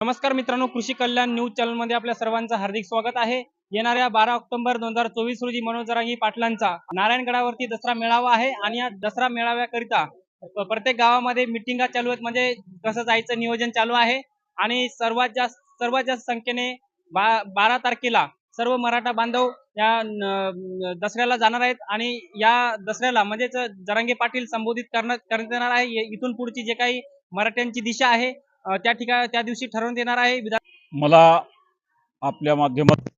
नमस्कार मित्रांनो कृषी कल्याण न्यूज चॅनलमध्ये आपल्या सर्वांचं हार्दिक स्वागत आहे. येणाऱ्या बारा ऑक्टोबर दोन हजार चोवीस रोजी मनोजरांगी पाटलांचा नारायणगडावरती दसरा मेळावा आहे आणि या दसरा मेळाव्याकरिता प्रत्येक गावामध्ये मिटिंगा चालू आहेत. म्हणजे कसं जायचं नियोजन चालू आहे आणि सर्वात जास्त सर्वात जास्त संख्येने बा बारा तारखेला सर्व मराठा बांधव या दसऱ्याला जाणार आहेत आणि या दसऱ्याला म्हणजेच जरांगे पाटील संबोधित करण्यात करण्यात येणार आहे इथून पुढची जे काही मराठ्यांची दिशा आहे त्या ठिकाणी त्या दिवशी ठरवण्यात येणार आहे विधान मला आपल्या माध्यमात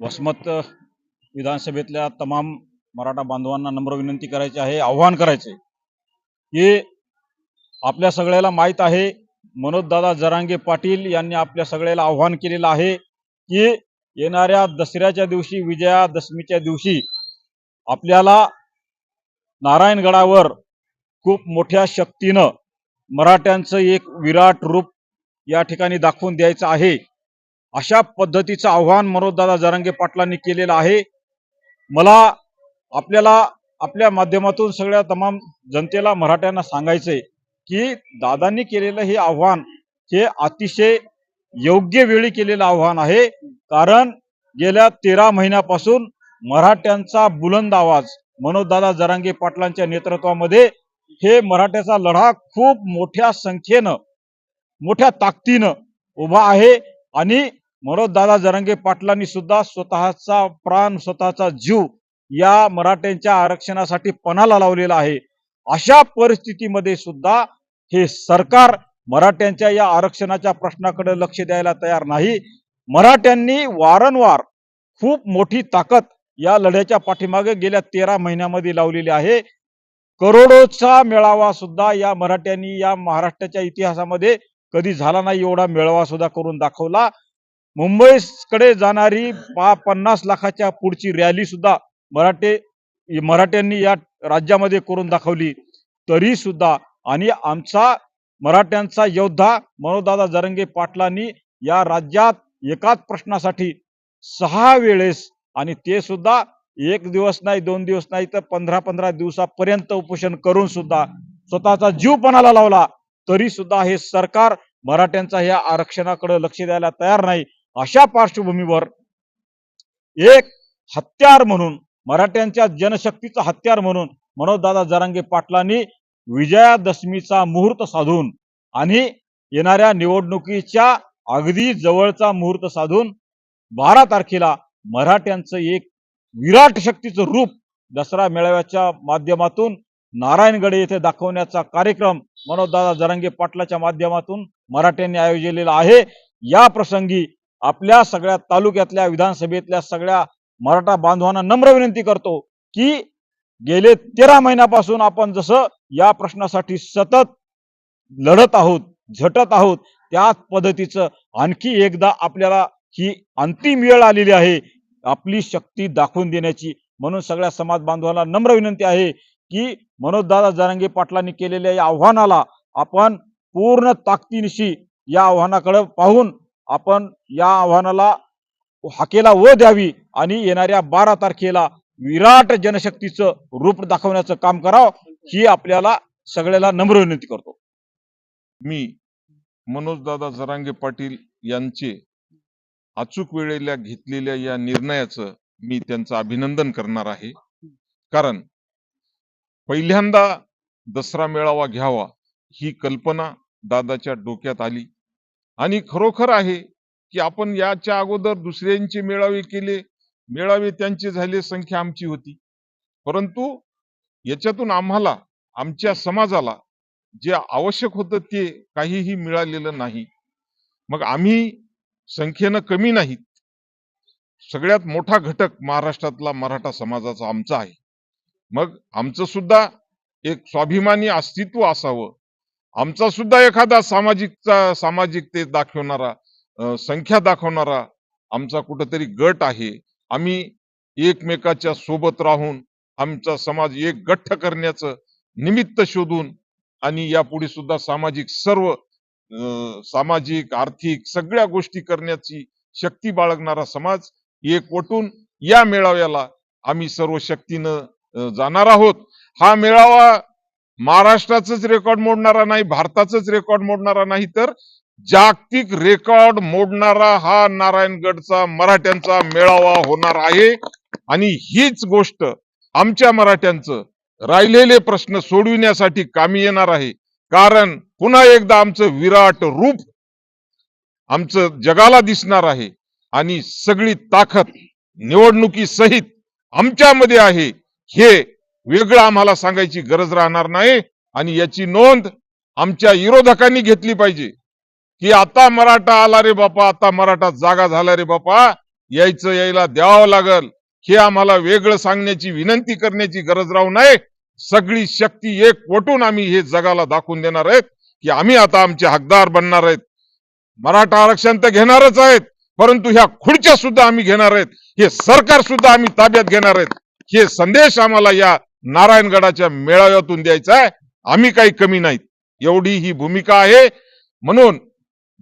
वसमत विधानसभेतल्या तमाम मराठा बांधवांना नम्र विनंती करायची आहे आव्हान करायचे की आपल्या सगळ्याला माहीत आहे. मनोजदादा जरांगे पाटील यांनी आपल्या सगळ्याला आव्हान केलेलं आहे की येणाऱ्या दसऱ्याच्या दिवशी विजयादशमीच्या दिवशी आपल्याला नारायणगडावर खूप मोठ्या शक्तीनं मराठ्यांचं एक विराट रूप या ठिकाणी दाखवून द्यायचं आहे. अशा पद्धतीचं आव्हान मनोजदादा जरांगे पाटलांनी केलेलं आहे. मला आपल्याला आपल्या माध्यमातून सगळ्या तमाम जनतेला मराठ्यांना सांगायचंय की दादांनी केलेलं हे आव्हान हे अतिशय योग्य वेळी केलेलं आव्हान आहे. कारण गेल्या तेरा महिन्यापासून मराठ्यांचा बुलंद आवाज मनोजदादा जरांगे पाटलांच्या नेतृत्वामध्ये हे मराठ्याचा लढा खूप मोठ्या संख्येनं मोठ्या ताकदीनं उभा आहे. आणि दादा जरंगे पाटलांनी सुद्धा स्वतःचा प्राण स्वतःचा जीव या मराठ्यांच्या आरक्षणासाठी पणाला लावलेला आहे. अशा परिस्थितीमध्ये सुद्धा हे सरकार मराठ्यांच्या या आरक्षणाच्या प्रश्नाकडे लक्ष द्यायला तयार नाही. मराठ्यांनी वारंवार खूप मोठी ताकद या लढ्याच्या पाठीमागे गेल्या तेरा महिन्यामध्ये लावलेली आहे. करोडोचा मेळावा सुद्धा या मराठ्यांनी या महाराष्ट्राच्या इतिहासामध्ये कधी झाला नाही एवढा मेळावा सुद्धा करून दाखवला. मुंबईकडे जाणारी पा पन्नास लाखाच्या पुढची रॅली सुद्धा मराठे मराठ्यांनी या राज्यामध्ये करून दाखवली. तरी सुद्धा आणि आमचा मराठ्यांचा योद्धा मनोदादा जरंगे पाटलांनी या राज्यात एकाच प्रश्नासाठी सहा वेळेस आणि ते सुद्धा एक दिवस नाही दोन दिवस नाही तर पंधरा पंधरा दिवसापर्यंत उपोषण करून सुद्धा स्वतःचा जीव पणाला लावला तरी सुद्धा हे सरकार मराठ्यांचा या आरक्षणाकडे लक्ष द्यायला तयार नाही. अशा पार्श्वभूमीवर एक हत्यार म्हणून मराठ्यांच्या जनशक्तीचा हत्यार म्हणून मनोजदादा जरांगे पाटलांनी विजयादशमीचा मुहूर्त साधून आणि येणाऱ्या निवडणुकीच्या अगदी जवळचा मुहूर्त साधून बारा तारखेला मराठ्यांचं एक विराट शक्तीचं रूप दसरा मेळाव्याच्या माध्यमातून नारायणगड येथे दाखवण्याचा कार्यक्रम मनोजदादा जरांगे पाटलाच्या माध्यमातून मराठ्यांनी आयोजलेला आहे. या प्रसंगी आपल्या सगळ्या तालुक्यातल्या विधानसभेतल्या सगळ्या मराठा बांधवांना नम्र विनंती करतो की गेले तेरा महिन्यापासून आपण जसं या प्रश्नासाठी सतत लढत आहोत झटत आहोत त्याच पद्धतीचं आणखी एकदा आपल्याला ही अंतिम वेळ आलेली आहे. आपली शक्ती दाखवून देण्याची. म्हणून सगळ्या समाज बांधवांना नम्र विनंती आहे की मनोजदादा जरांगे पाटलांनी केलेल्या या आव्हानाला आपण पूर्ण ताकदीनिशी या आव्हानाकडे पाहून आपण या आव्हानाला हाकेला व द्यावी आणि येणाऱ्या बारा तारखेला विराट जनशक्तीचं रूप दाखवण्याचं काम करावं ही आपल्याला सगळ्याला नम्र विनंती करतो. मी मनोजदादा जरांगे पाटील यांचे अचूक वेळेला घेतलेल्या या निर्णयाचं मी त्यांचं अभिनंदन करणार आहे. कारण पहिल्यांदा दसरा मेळावा घ्यावा ही कल्पना दादाच्या डोक्यात आली. आणि खरोखर आहे की आपण याच्या अगोदर दुसऱ्यांचे मेळावे केले मेळावे त्यांचे झाले संख्या आमची होती. परंतु याच्यातून आम्हाला आमच्या समाजाला जे आवश्यक होतं ते काहीही मिळालेलं नाही. मग आम्ही संख्येनं कमी नाहीत. सगळ्यात मोठा घटक महाराष्ट्रातला मराठा समाजाचा आमचा आहे. मग आमचं सुद्धा एक स्वाभिमानी अस्तित्व असावं. आमचा सुद्धा एखादा सामाजिकचा सामाजिकते दाखवणारा संख्या दाखवणारा आमचा कुठंतरी गट आहे. आम्ही एकमेकाच्या सोबत राहून आमचा समाज एक गठ्ठ करण्याचं निमित्त शोधून आणि यापुढे सुद्धा सामाजिक सर्व सामाजिक आर्थिक सगळ्या गोष्टी करण्याची शक्ती बाळगणारा समाज एकवटून या मेळाव्याला आम्ही सर्व शक्तीनं जाणार आहोत. हा मेळावा महाराष्ट्राचंच रेकॉर्ड मोडणारा नाही भारताचंच रेकॉर्ड मोडणारा नाही तर जागतिक रेकॉर्ड मोडणारा हा नारायणगडचा मराठ्यांचा मेळावा होणार आहे. आणि हीच गोष्ट आमच्या मराठ्यांचं राहिलेले प्रश्न सोडविण्यासाठी कामी येणार आहे. कारण पुन्हा एकदा आमचं विराट रूप आमचं जगाला दिसणार आहे आणि सगळी ताकद निवडणुकीसहित आमच्यामध्ये आहे. हे वेगळं आम्हाला सांगायची गरज राहणार नाही आणि याची नोंद आमच्या विरोधकांनी घेतली पाहिजे. की आता मराठा आला रे बापा आता मराठा जागा झाला रे बापा यायचं यायला द्यावं लागल. हे आम्हाला वेगळं सांगण्याची विनंती करण्याची गरज राहू नये. सगळी शक्ती एक वटून आम्ही हे जगाला दाखवून देणार आहेत. की आम्ही आता आमचे हकदार बनणार आहेत. मराठा आरक्षण तर घेणारच आहेत परंतु ह्या खुर्च्या सुद्धा आम्ही घेणार आहेत. हे सरकार सुद्धा आम्ही ताब्यात घेणार आहेत. हे संदेश आम्हाला या नारायणगडाच्या मेळाव्यातून द्यायचा आहे. आम्ही काही कमी नाहीत. एवढी ही भूमिका आहे. म्हणून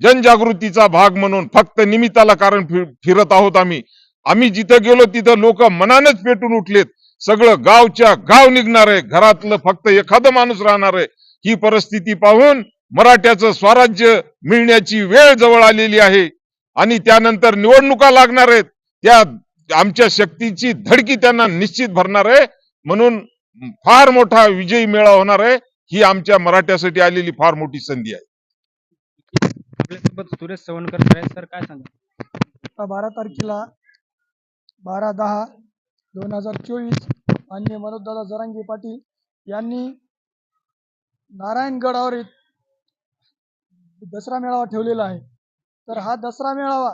जनजागृतीचा भाग म्हणून फक्त निमित्ताला कारण फिरत आहोत आम्ही. आम्ही जिथं गेलो तिथं लोक मनानच पेटून उठलेत. सगळं गावच्या गाव निघणार आहे घरातलं फक्त एखादं माणूस राहणार आहे. ही परिस्थिती पाहून मराठ्याचं स्वराज्य मिळण्याची वेळ जवळ आलेली आहे. आणि त्यानंतर निवडणुका लागणार आहेत. त्या आमच्या शक्तीची धडकी त्यांना निश्चित भरणार आहे. म्हणून फार मोठा विजयी मेळा होणार आहे. ही आमच्या मराठ्यासाठी आलेली फार मोठी संधी आहे. सुरेश सवणकर सर काय सांगा आता बारा तारखेला बारा दहा दोन हजार चोवीस मान्य मनोजदादा जरांगे पाटील यांनी नारायणगडावर दसरा मेळावा ठेवलेला आहे. तर हा दसरा मेळावा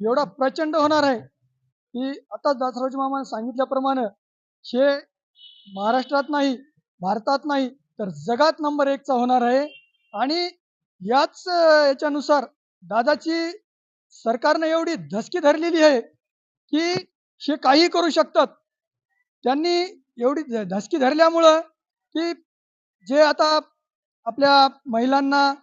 एवढा प्रचंड होणार आहे की आता दासराज मामाने सांगितल्याप्रमाणे हे महाराष्ट्रात नाही भारतात नाही तर जगात नंबर एकचा होणार आहे. आणि याच याच्यानुसार दादाची सरकारनं एवढी धसकी धरलेली आहे की हे काही करू शकतात. त्यांनी एवढी धसकी धरल्यामुळं की जे आता आपल्या महिलांना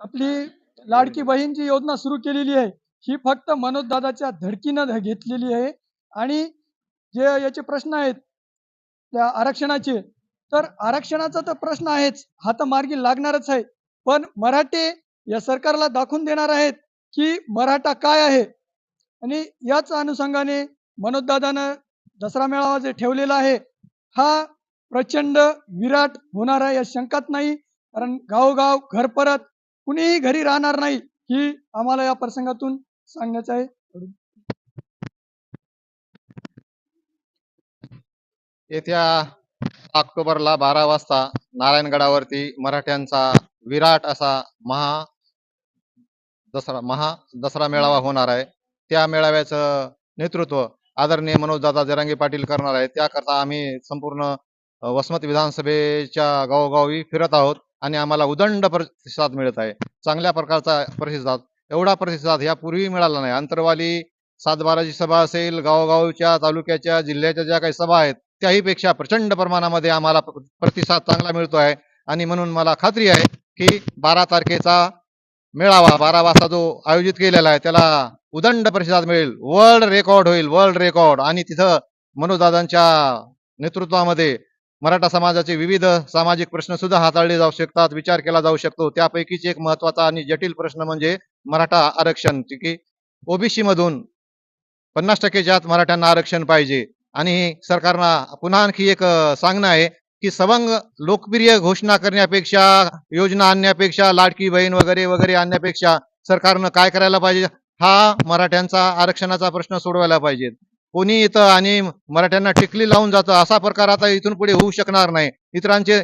आपली लाडकी बहीण जी योजना सुरू केलेली आहे ही फक्त मनोजदादाच्या धडकीनं ध- घेतलेली आहे. आणि जे याचे प्रश्न आहेत त्या आरक्षणाचे तर आरक्षणाचा तर प्रश्न आहेच. हा तर मार्गी लागणारच आहे. पण मराठे या सरकारला दाखवून देणार आहेत की मराठा काय आहे. आणि याच अनुषंगाने मनोजदादानं दसरा मेळावा जे ठेवलेला आहे हा प्रचंड विराट होणार आहे या शंकात नाही कारण गावोगाव घर परत कुणीही घरी राहणार नाही ही आम्हाला या प्रसंगातून सांगण्याचं आहे. येत्या ऑक्टोबरला बारा वाजता नारायणगडावरती मराठ्यांचा विराट असा महा दसरा महा दसरा मेळावा होणार आहे. त्या मेळाव्याचं नेतृत्व आदरणीय मनोजदादा जरांगे पाटील करणार आहेत. त्याकरता आम्ही संपूर्ण वसमत विधानसभेच्या गावोगावी फिरत आहोत आणि आम्हाला उदंड प्रतिसाद मिळत आहे. चांगल्या प्रकारचा प्रतिसाद. एवढा प्रतिसाद यापूर्वी मिळाला नाही. अंतरवाली सातबाराची सभा असेल गावोगावच्या तालुक्याच्या जिल्ह्याच्या ज्या काही सभा आहेत त्याहीपेक्षा प्रचंड प्रमाणामध्ये आम्हाला प्रतिसाद चांगला मिळतो आहे आणि म्हणून मला खात्री आहे की बारा तारखेचा मेळावा बारा वाजता जो आयोजित केलेला आहे त्याला उदंड प्रतिसाद मिळेल. वर्ल्ड रेकॉर्ड होईल वर्ल्ड रेकॉर्ड आणि तिथं मनोजदादांच्या नेतृत्वामध्ये मराठा समाजाचे विविध सामाजिक प्रश्न सुद्धा हाताळले जाऊ शकतात विचार केला जाऊ शकतो. त्यापैकीच एक महत्त्वाचा आणि जटिल प्रश्न म्हणजे मराठा आरक्षण. की ओबीसी मधून पन्नास टक्के ज्यात मराठ्यांना आरक्षण पाहिजे. आणि सरकारना पुन्हा आणखी एक सांगणं आहे की सबंग लोकप्रिय घोषणा करण्यापेक्षा योजना आणण्यापेक्षा लाडकी बहीण वगैरे वगैरे आणण्यापेक्षा सरकारनं काय करायला पाहिजे? हा मराठ्यांचा आरक्षणाचा प्रश्न सोडवायला पाहिजे. कोणी इथं आणि मराठ्यांना टिकली लावून जातं असा प्रकार आता इथून पुढे होऊ शकणार नाही. इतरांचे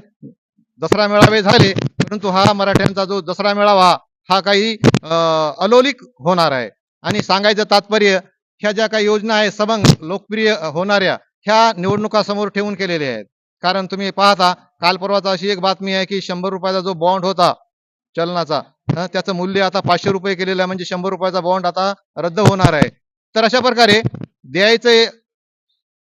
दसरा मेळावे झाले परंतु हा मराठ्यांचा जो दसरा मेळावा हा काही अलौलिक अलोलिक होणार आहे. आणि सांगायचं तात्पर्य ह्या ज्या काही योजना आहेत सबंग लोकप्रिय होणाऱ्या ह्या निवडणुका समोर ठेवून केलेल्या आहेत. कारण तुम्ही पाहता काल परवाचा अशी एक बातमी आहे की शंभर रुपयाचा जो बॉन्ड होता चलनाचा त्याचं मूल्य आता पाचशे रुपये केलेलं आहे म्हणजे शंभर रुपयाचा बॉन्ड आता रद्द होणार आहे. तर अशा प्रकारे द्यायचं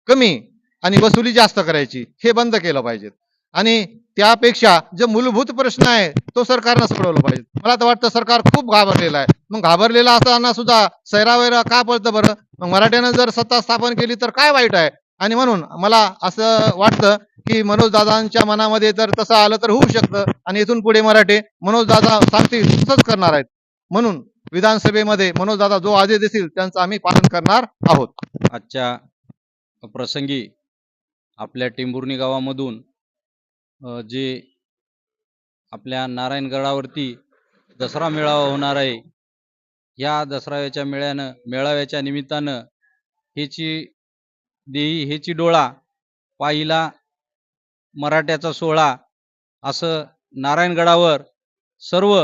कमी आणि वसुली जास्त करायची हे बंद केलं पाहिजे. आणि त्यापेक्षा जो मूलभूत प्रश्न आहे तो सरकारनं सोडवला पाहिजे. मला तर वाटतं सरकार खूप घाबरलेलं आहे. मग घाबरलेला असताना सुद्धा सैरावैरा का पळतं बरं? मग मराठ्यानं जर सत्ता स्थापन केली तर काय वाईट आहे? आणि म्हणून मला असं वाटतं की मनोज दादांच्या मनामध्ये जर तसं आलं तर होऊ शकतं. आणि इथून पुढे मराठे मनोज दादा सांगतील तसंच करणार आहेत. म्हणून विधानसभेमध्ये मनोज दादा जो आदेश देतील त्यांचं आम्ही पालन करणार आहोत. आजच्या प्रसंगी आपल्या टेंभुर्णी गावामधून जे आपल्या नारायणगडावरती दसरा मेळावा होणार आहे या दसराव्याच्या मेळ्यानं मेळाव्याच्या निमित्तानं हेची देही हेची डोळा पाहिला मराठ्याचा सोहळा असं नारायणगडावर सर्व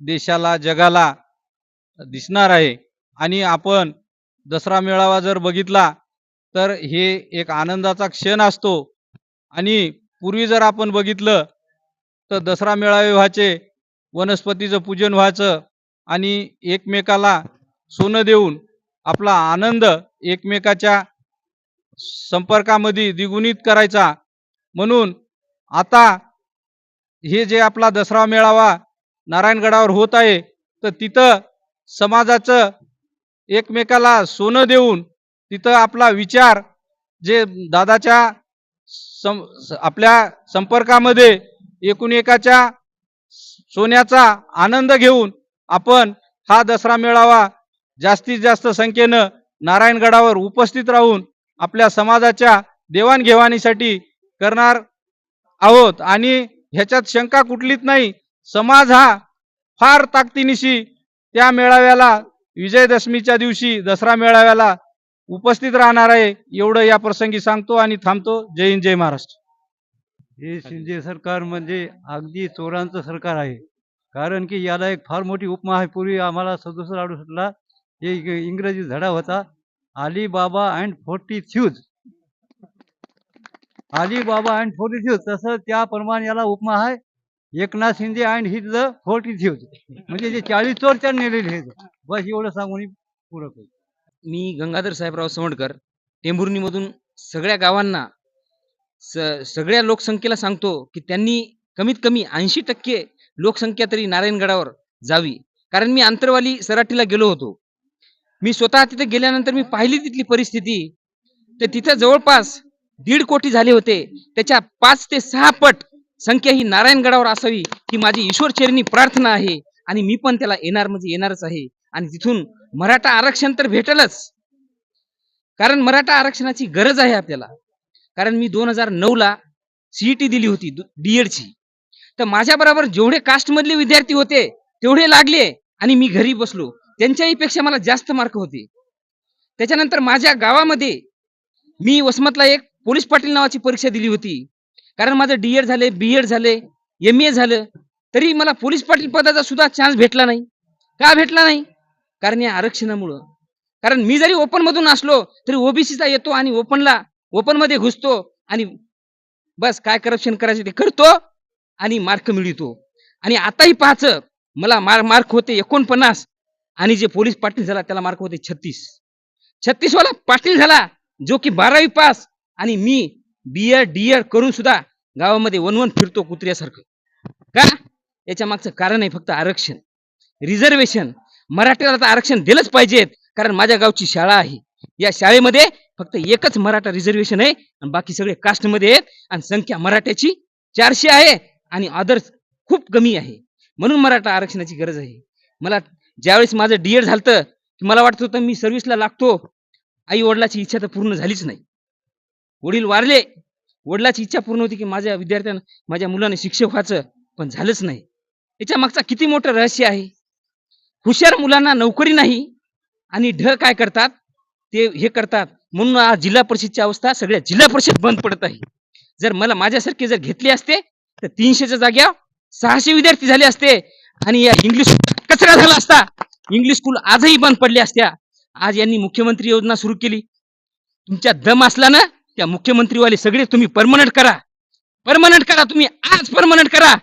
देशाला जगाला दिसणार आहे. आणि आपण दसरा मेळावा जर बघितला तर हे एक आनंदाचा क्षण असतो. आणि पूर्वी जर आपण बघितलं तर दसरा मेळावे व्हायचे वनस्पतीचं पूजन व्हायचं आणि एकमेकाला सोनं देऊन आपला आनंद एकमेकाच्या संपर्कामध्ये द्विगुणित करायचा. म्हणून आता हे जे आपला दसरा मेळावा नारायणगडावर होत आहे तर तिथं समाजाचं एकमेकाला सोनं देऊन तिथं आपला विचार जे दादाच्या सं आपल्या संपर्कामध्ये एकूण एकाच्या सोन्याचा आनंद घेऊन आपण हा दसरा मेळावा जास्तीत जास्त संख्येनं नारायणगडावर उपस्थित राहून आपल्या समाजाच्या देवाणघेवाणीसाठी करणार आहोत. आणि ह्याच्यात शंका कुठलीच नाही. समाज हा फार ताकदीनिशी त्या मेळाव्याला विजयदशमीच्या दिवशी दसरा मेळाव्याला उपस्थित राहणार आहे एवढं या प्रसंगी सांगतो आणि थांबतो. जय हिंद जय महाराष्ट्र. हे शिंदे सरकार म्हणजे अगदी चोरांचं सरकार आहे. कारण की याला एक फार मोठी उपमा आहे. पूर्वी आम्हाला सदुसष्ट अडुसष्टला एक इंग्रजी धडा होता. Alibaba and forty thieves Alibaba and forty thieves तसं त्याप्रमाणे याला उपमा आहे. Eknath Shinde and his the forty thieves म्हणजे जे चाळीस चोरच्या नेलेले आहेत बस एवढं सांगून मी पुरं मी गंगाधर साहेबराव सवणकर टेंभुर्णीमधून सगळ्या गावांना स सगळ्या लोकसंख्येला सांगतो की त्यांनी कमीत कमी ऐंशी टक्के लोकसंख्या तरी नारायणगडावर जावी. कारण मी आंतरवाली सराठीला गेलो होतो. मी स्वतः तिथे गेल्यानंतर मी पाहिली तिथली परिस्थिती. तर तिथं जवळपास दीड कोटी झाले होते. त्याच्या पाच ते सहा पट संख्या ही नारायणगडावर असावी ही माझी ईश्वरचरणी प्रार्थना आहे. आणि मी पण त्याला येणार म्हणजे येणारच आहे. आणि तिथून मराठा आरक्षण तर भेटलच. कारण मराठा आरक्षणाची गरज आहे आपल्याला. कारण मी दोन हजार नऊ ला सीईटी दिली होती डीएड ची. तर माझ्याबरोबर जेवढे कास्ट मधले विद्यार्थी होते तेवढे लागले आणि मी घरी बसलो. त्यांच्याही पेक्षा मला जास्त मार्क होते. त्याच्यानंतर माझ्या गावामध्ये मी वसमतला एक पोलीस पाटील नावाची परीक्षा दिली होती. कारण माझं डीएड झाले बीएड झाले एम ए झालं. तरी मला पोलीस पाटील पदाचा सुद्धा चान्स भेटला नाही. का भेटला नाही? कारण या आरक्षणामुळं. कारण मी जरी ओपन मधून असलो तरी ओबीसीचा येतो आणि ओपनला ओपनमध्ये घुसतो आणि बस काय करप्शन करायचे ते करतो आणि मार्क मिळतो. आणि आताही पाहायचं मला मार्क होते एकोणपन्नास. आणि जे पोलीस पाटील झाला त्याला मार्क होते छत्तीस. छत्तीस वाला पाटील झाला जो की बारावी पास. आणि मी बी एड डी एड करून सुद्धा गावामध्ये वन वन फिरतो कुत्र्यासारखं. का? याच्या मागचं कारण आहे फक्त आरक्षण. रिझर्वेशन मराठ्याला तर आरक्षण दिलंच पाहिजेत कारण माझ्या गावची शाळा आहे. या शाळेमध्ये फक्त एकच मराठा रिझर्वेशन आहे. आणि बाकी सगळे कास्टमध्ये आहेत. आणि संख्या मराठ्याची चारशे आहे. आणि अदर्स खूप कमी आहे. म्हणून मराठा आरक्षणाची गरज आहे. मला ज्यावेळेस माझं डीएड झालं की मला वाटत होतं मी सर्व्हिसला लागतो आई वडिलाची इच्छा तर पूर्ण झालीच नाही. वडील वारले वडिलाची इच्छा पूर्ण होती की माझ्या विद्यार्थ्यांना माझ्या मुलाने शिक्षक व्हायचं पण झालंच नाही. याच्या मागचा किती मोठं रहस्य आहे? हुशार मुलांना नोकरी नाही आणि ढ काय करतात? ते हे करतात. म्हणून आज जिल्हा परिषदची अवस्था सगळ्या जिल्हा परिषद बंद पडत आहे. जर मला माझ्यासारखे जर घेतले असते तर तीनशेच्या जाग्या सहाशे विद्यार्थी झाले असते आणि या इंग्लिश सगळा झाला असता. इंग्लिश स्कूल आजही बंद पडल्या असत्या. आज यांनी मुख्यमंत्री योजना सुरू केली. तुमच्या दम असला ना त्या मुख्यमंत्रीवाले सगळे तुम्ही परमनंट करा. परमनंट करा तुम्ही. आज परमनंट करा.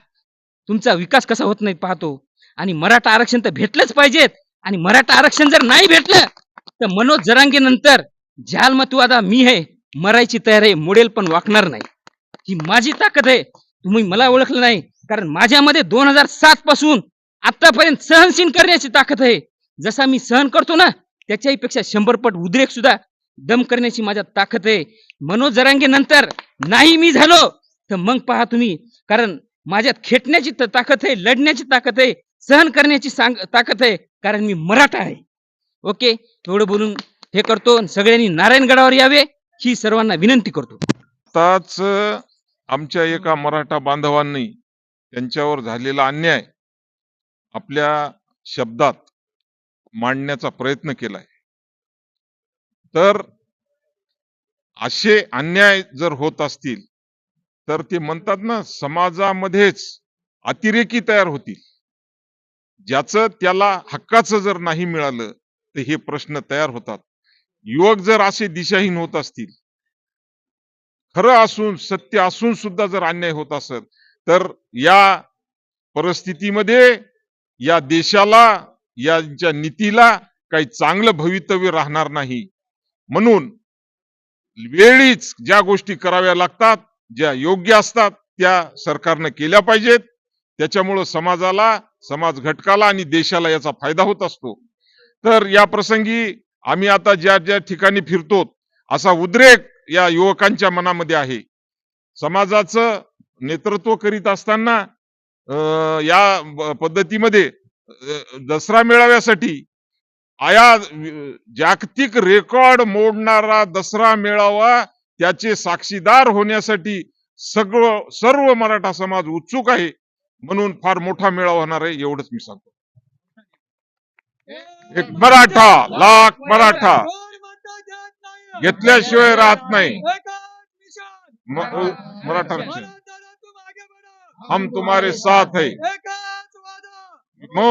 तुमचा विकास कसा होत नाही पाहतो. आणि मराठा आरक्षण तर भेटलंच पाहिजेत. आणि मराठा आरक्षण जर नाही भेटलं तर मनोज जरांगे नंतर झाल मत आता मी आहे मरायची तयार आहे मोडेल पण वाकणार नाही. ही माझी ताकद आहे. तुम्ही मला ओळखलं नाही. कारण माझ्यामध्ये दोन हजार सात पासून आतापर्यंत सहनशील करण्याची ताकद आहे. जसा मी सहन करतो ना त्याच्याही पेक्षा शंभर पट उद्रेक सुद्धा दम करण्याची माझ्या ताकद आहे. मनोज जरांगे नंतर नाही मी झालो तर मग पहा तुम्ही. कारण माझ्यात खेटण्याची ताकद आहे लढण्याची ताकद आहे सहन करण्याची सांग ताकद आहे कारण मी मराठा आहे. ओके? एवढं बोलून हे करतो आणि सगळ्यांनी नारायणगडावर यावे ही सर्वांना विनंती करतो. आताच आमच्या एका मराठा बांधवांनी त्यांच्यावर झालेला अन्याय आपल्या शब्दात मांडण्याचा प्रयत्न केलाय. तर असे अन्याय जर होत असतील तर ते म्हणतात ना समाजामध्येच अतिरेकी तयार होतील. ज्याचं त्याला हक्काचं जर नाही मिळालं तर हे प्रश्न तयार होतात. युवक जर असे दिशाहीन होत असतील खरं असून सत्य असून सुद्धा जर अन्याय होत असेल तर या परिस्थितीमध्ये या देशाला यांच्या नीतीला काही चांगलं भवितव्य राहणार नाही. म्हणून वेळीच ज्या गोष्टी कराव्या लागतात ज्या योग्य असतात त्या सरकारनं केल्या पाहिजेत. त्याच्यामुळं समाजाला समाज घटकाला आणि देशाला याचा फायदा होत असतो. तर या प्रसंगी आम्ही आता ज्या ज्या ठिकाणी फिरतो असा उद्रेक या युवकांच्या मनामध्ये आहे. समाजाचं नेतृत्व करीत असताना या पद्धतीमध्ये दसरा मेळाव्यासाठी आया जागतिक रेकॉर्ड मोडणारा दसरा मेळावा त्याचे साक्षीदार होण्यासाठी सगळं सर्व मराठा समाज उत्सुक आहे म्हणून फार मोठा मेळावा होणार आहे एवढंच मी सांगतो. एक मराठा लाख मराठा घेतल्याशिवाय राहत नाही. मराठा हम तुम्हारे साथ है। मो